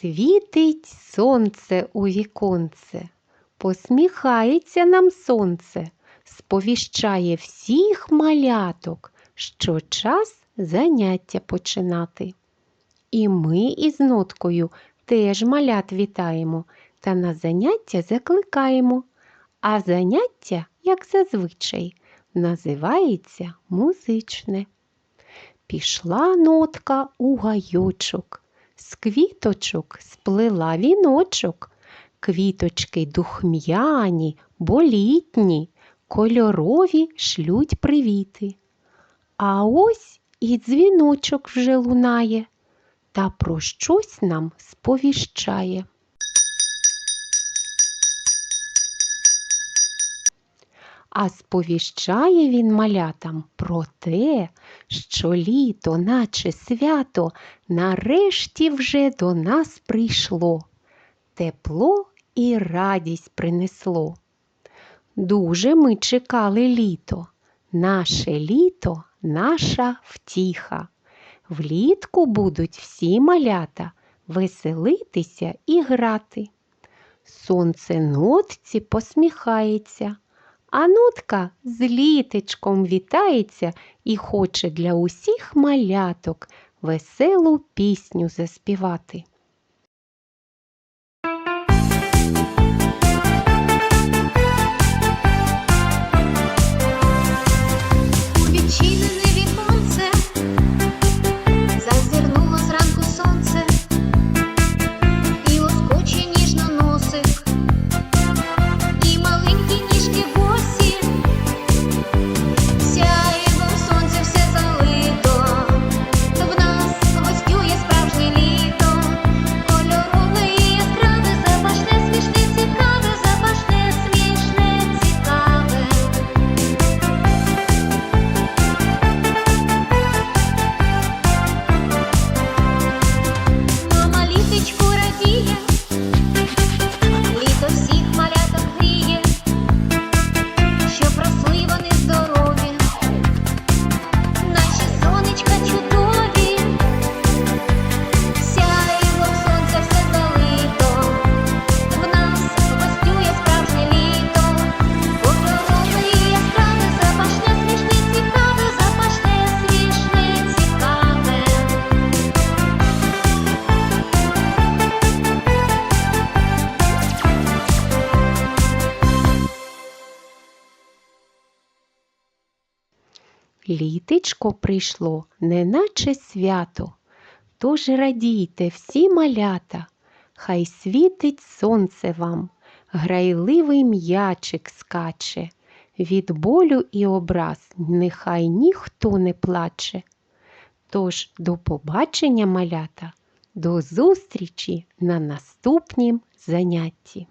Світить сонце у віконце, посміхається нам сонце, сповіщає всіх маляток, що час заняття починати. І ми із ноткою теж малят вітаємо та на заняття закликаємо. А заняття, як зазвичай, називається музичне. Пішла нотка у гайочок, з квіточок сплела віночок. Квіточки духм'яні, болітні, кольорові шлють привіти. А ось і дзвіночок вже лунає та про щось нам сповіщає. А сповіщає він малятам про те, що літо, наче свято, нарешті вже до нас прийшло. Тепло і радість принесло. Дуже ми чекали літо, наше літо, наша втіха. Влітку будуть всі малята веселитися і грати. Сонце нотці посміхається, а нутка з літечком вітається і хоче для усіх маляток веселу пісню заспівати. Літечко прийшло, неначе свято. Тож радійте всі малята, хай світить сонце вам, грайливий м'ячик скаче. Від болю і образ нехай ніхто не плаче. Тож до побачення, малята, до зустрічі на наступнім занятті.